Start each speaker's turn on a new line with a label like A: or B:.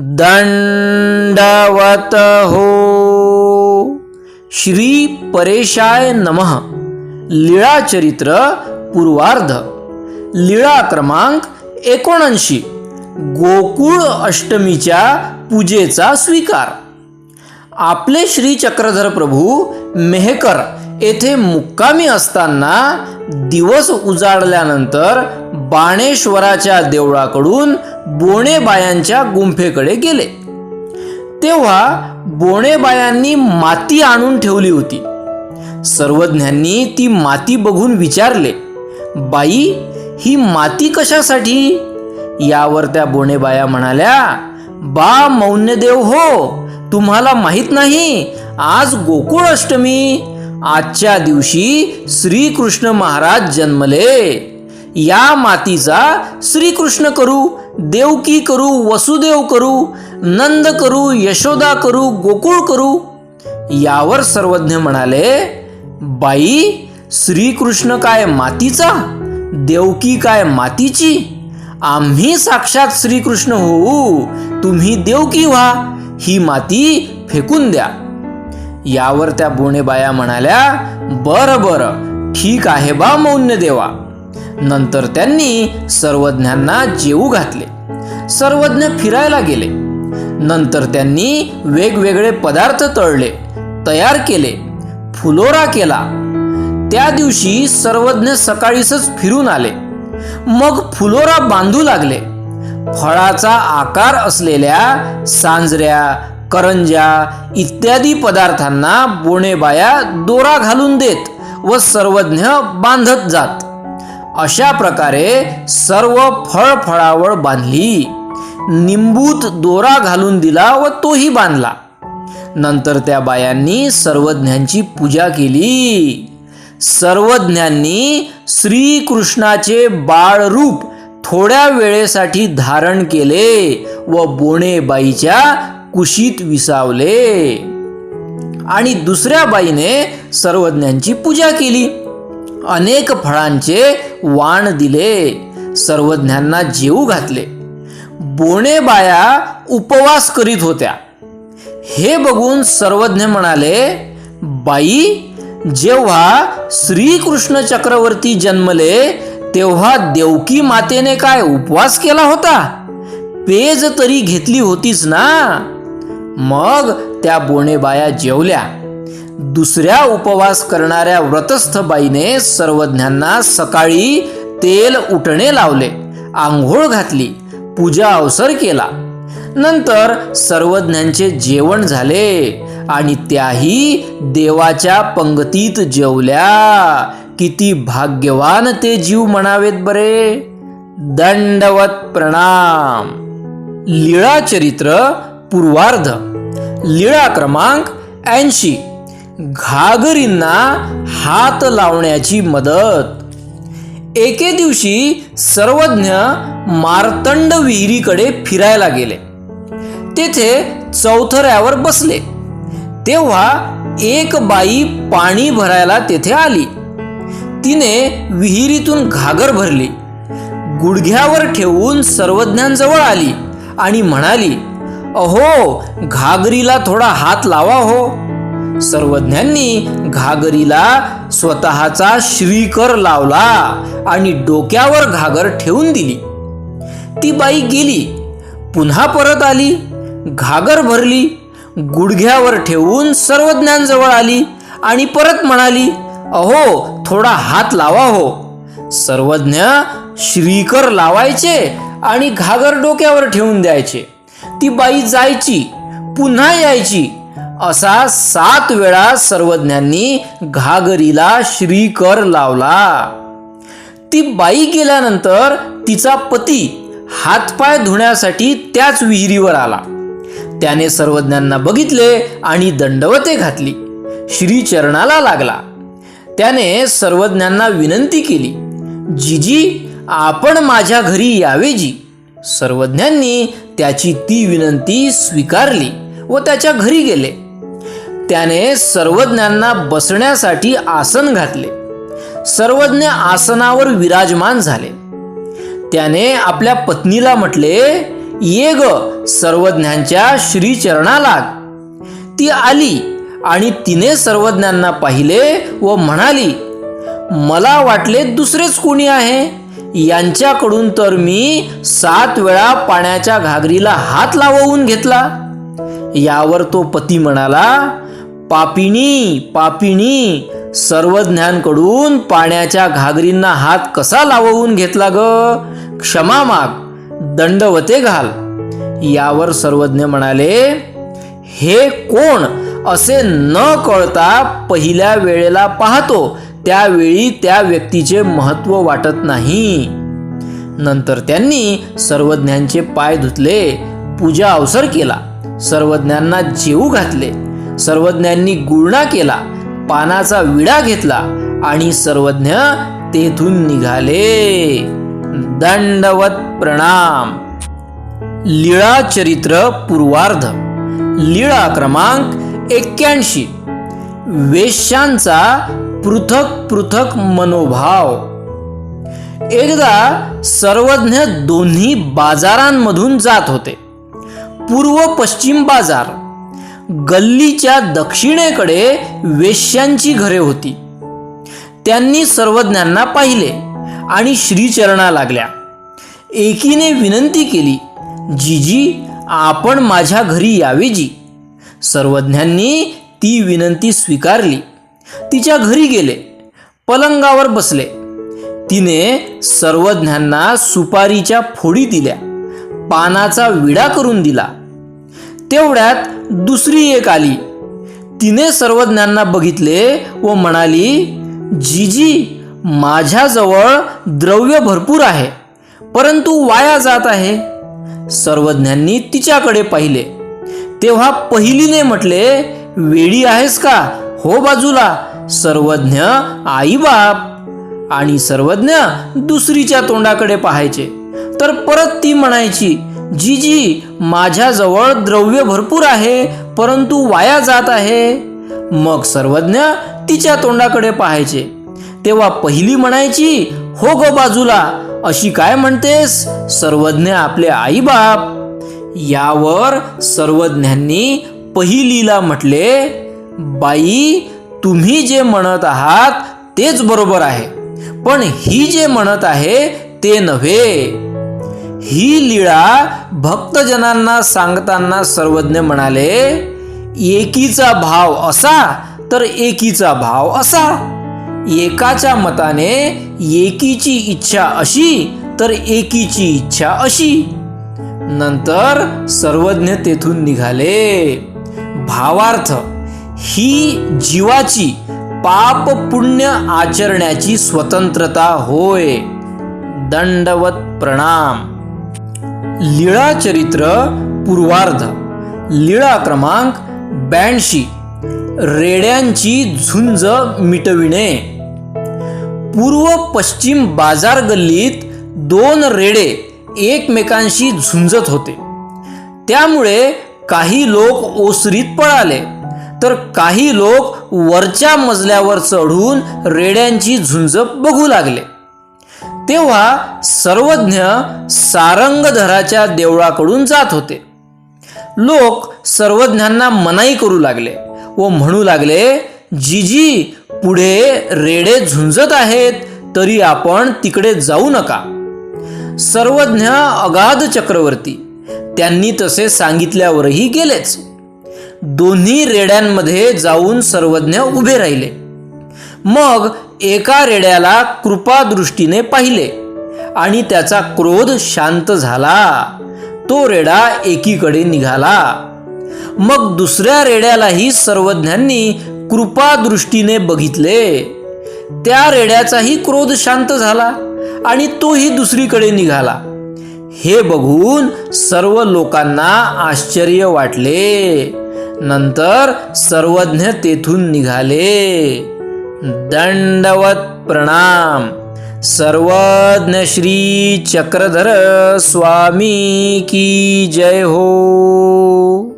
A: दंडवत हो श्री परेशाय नमः। लीळा चरित्र पूर्वार्ध। लीळा क्रमांक एकोणऐंशी। गोकुळ अष्टमीच्या पूजेचा स्वीकार। आपले श्री चक्रधर प्रभू मेहकर येथे मुक्कामी असताना दिवस उजाडल्यानंतर बाणेश्वराच्या देवळाकडून बोणेबायांच्या गुंफेकडे गेले. तेव्हा बोणेबायांनी माती आणून ठेवली होती. सर्वज्ञांनी ती माती बघून विचारले बाई ही माती कशासाठी? यावर त्या बोणेबाया म्हणाल्या बा मौन्यदेव हो तुम्हाला माहीत नाही आज गोकुळ अष्टमी आजच्या दिवशी श्रीकृष्ण महाराज जन्मले. या मातीचा श्रीकृष्ण करू देवकी करू वसुदेव करू नंद करू यशोदा करू गोकुळ करू. यावर सर्वज्ञ म्हणाले बाई श्रीकृष्ण काय मातीचा? देवकी काय मातीची? आम्ही साक्षात श्रीकृष्ण होऊ. तुम्ही देवकी व्हा. ही माती फेकून द्या. यावर त्या बोणेबाया म्हणाल्या बरं बरं ठीक आहे बा मौन्य देवा. नंतर त्यांनी सर्वज्ञांना जेवू घातले. सर्वज्ञ फिरायला गेले. नंतर त्यांनी वेगवेगळे पदार्थ तळले तयार केले फुलोरा केला. त्या दिवशी सर्वज्ञ सकाळीच फिरून आले. मग फुलोरा बांधू लागले. फळाचा आकार असलेल्या सांजऱ्या करंज्या इत्यादी पदार्थांना बोणेबाया दोरा घालून देत व सर्वज्ञ बांधत जात. अशा प्रकारे सर्व फळफळावळ बांधली. निंबूत दोरा घालून दिला व तोही बांधला. नंतर त्या बायांनी सर्वज्ञांची पूजा केली. सर्वज्ञांनी श्रीकृष्णाचे बाळरूप थोड्या वेळेसाठी धारण केले व बोणेबाईच्या कुशीत विसावले. आणि दुसऱ्या बाईने सर्वज्ञांची पूजा केली. अनेक फळांचे वाण दिले. सर्वज्ञांना जेवू घातले. बोणेबाया उपवास करीत होत्या. हे बघून सर्वज्ञ म्हणाले बाई जेव्हा श्रीकृष्ण चक्रवर्ती जन्मले तेव्हा देवकी मातेने काय उपवास केला होता? पेज तरी घेतली होतीच ना? मग त्या बोणेबाया जेवल्या. दुसऱ्या उपवास करणाऱ्या व्रतस्थ बाईने सर्वज्ञांना सकाळी तेल उठणे लावले आंघोळ घातली पूजा अवसर केला. नंतर सर्वज्ञांचे जेवण झाले आणि त्याही देवाच्या पंगतीत जेवल्या. किती भाग्यवान ते जीव म्हणावेत बरे. दंडवत प्रणाम. लीळा चरित्र पूर्वार्ध. लीळा क्रमांक ऐंशी. घागरींना हात लावण्याची मदत. एके दिवशी सर्वज्ञ मार्तंड विहिरीकडे फिरायला गेले. तेथे चौथऱ्यावर बसले. तेव्हा एक बाई पाणी भरायला तेथे आली. तिने विहिरीतून घागर भरली. गुडघ्यावर ठेवून सर्वज्ञांजवळ आली आणि म्हणाली अहो घागरीला थोडा हात लावा हो. सर्वज्ञांनी घागरीला स्वतःचा श्रीकर लावला आणि डोक्यावर घागर ठेवून दिली. ती बाई गेली पुन्हा परत आली घागर भरली गुडघ्यावर ठेवून सर्वज्ञांजवळ आली आणि परत म्हणाली अहो थोडा हात लावा हो. सर्वज्ञ श्रीकर लावायचे आणि घागर डोक्यावर ठेवून द्यायचे. ती बाई जायची पुन्हा यायची. असा सात वेळा सर्वज्ञांनी घागरीला श्रीकर लावला. ती बाई गेल्यानंतर तिचा पती हातपाय धुण्यासाठी त्याच विहिरीवर आला. त्याने सर्वज्ञांना बघितले आणि दंडवते घातली. श्रीचरणाला लागला. त्याने सर्वज्ञांना विनंती केली जिजी आपण माझ्या घरी यावे जी. सर्वज्ञांनी त्याची ती विनंती स्वीकारली व त्याच्या घरी गेले. त्याने सर्वज्ञांना बसण्यासाठी आसन घातले. सर्वज्ञ आसनावर विराजमान झाले. त्याने आपल्या पत्नीला म्हटले ये ग सर्वज्ञांच्या श्रीचरणाला ती आली आणि तिने सर्वज्ञांना पाहिले व म्हणाली मला वाटले दुसरेच कोणी आहे. यांच्याकडून तर मी सात वेळा पाण्याच्या घागरीला हात लावून घेतला. यावर तो पती म्हणाला पापिणी पापिणी सर्वज्ञांकडून पाण्याच्या घागरींना हात कसा लावून घेतला ग? क्षमा माग दंडवते घाल. यावर सर्वज्ञ म्हणाले हे कोण असे न कळता पहिल्या वेळेला पाहतो त्यावेळी त्या व्यक्तीचे महत्त्व वाटत नाही. नंतर त्यांनी सर्वज्ञांचे पाय धुतले पूजा अवसर केला सर्वज्ञांना जेऊ घातले सर्वज्ञांनी गुळणा केला पानाचा विडा घेतला आणि सर्वज्ञ तेथून निघाले. दंडवत प्रणाम. लीळा चरित्र पूर्वार्ध. लीळा क्रमांक एक्क्याऐंशी. वेश्यांचा पृथक पृथक मनोभाव. एकदा सर्वज्ञ दोन्ही बाजारांमधून जात होते. पूर्व पश्चिम बाजार गल्लीच्या दक्षिणेकडे वेश्यांची घरे होती. त्यांनी सर्वज्ञांना पाहिले आणि श्रीचरणा लागल्या. एकीने विनंती केली जीजी आपण माझ्या घरी यावे जी. सर्वज्ञांनी ती विनंती स्वीकारली. तिच्या घरी गेले. पलंगावर बसले. तिने सर्वज्ञांना सुपारीच्या फोडी दिल्या. पानाचा विडा करून दिला. तेवढ्यात दुसरी एक आली. तिने सर्वज्ञांना बघितले व म्हणाली जीजी माझ्याजवळ द्रव्य भरपूर आहे परंतु वाया जात आहे. सर्वज्ञांनी तिच्याकडे पाहिले. तेव्हा पहिलीने म्हटले वेडी आहेस का? हो बाजूला सर्वज्ञ आईबाप आणि सर्वज्ञ दुसरीच्या तोंडाकडे पाहायचे. तर परत ती म्हणायची जी जी माझ्याजवळ द्रव्य भरपूर आहे परंतु वाया जात आहे. मग सर्वज्ञ तिच्या तोंडाकडे पाहायचे. तेव्हा पहिली म्हणायची हो ग बाजूला अशी काय म्हणतेस? सर्वज्ञ आपले आईबाप. यावर सर्वज्ञांनी पहिलीला म्हटले बाई तुम्ही जे म्हणत आहात तेच बरोबर आहे. पण ही जे म्हणत आहे ते नव्हे. ही लीळा भक्तजनांना सांगताना सर्वज्ञ म्हणाले एकीचा भाव असा तर एकीचा भाव असा. एकाच्या मताने एकीची इच्छा अशी तर एकीची इच्छा अशी. नंतर सर्वज्ञ तेथून निघाले. भावार्थ ही जीवाची पाप पुण्य आचरण्याची स्वतंत्रता होय. दंडवत प्रणाम. लीळा चरित्र पूर्वार्ध. लीळा क्रमांक ब्याऐंशी. रेड्यांची झुंज मिटविणे. पूर्व पश्चिम बाजार गल्लीत दोन रेडे एकमेकांशी झुंजत होते. त्यामुळे काही लोक ओसरीत पळाले. तर काही लोक वरच्या मजल्यावर चढून रेड्यांची झुंज बघू लागले. तेव्हा सर्वज्ञ सारंगधराच्या देवळाकडून जात होते. लोक सर्वज्ञांना मनाई करू लागले व म्हणू लागले जीजी पुढे रेडे झुंजत आहेत तरी आपण तिकडे जाऊ नका. सर्वज्ञ अगाध चक्रवर्ती त्यांनी तसे सांगितल्यावरही गेलेच. दोन्ही रेड्यांमध्ये जाऊन सर्वज्ञ उभे राहिले. मग एका रेड्याला कृपादृष्टीने पाहिले आणि त्याचा क्रोध शांत झाला. तो रेडा एकीकडे निघाला. मग दुसऱ्या रेड्यालाही सर्वज्ञांनी कृपादृष्टीने बघितले. त्या रेड्याचाही क्रोध शांत झाला आणि तोही दुसरीकडे निघाला. हे बघून सर्व लोकांना आश्चर्य वाटले. नंतर सर्वज्ञ तेथून निघाले. दंडवत प्रणाम. सर्वज्ञ श्री चक्रधर स्वामी की जय हो.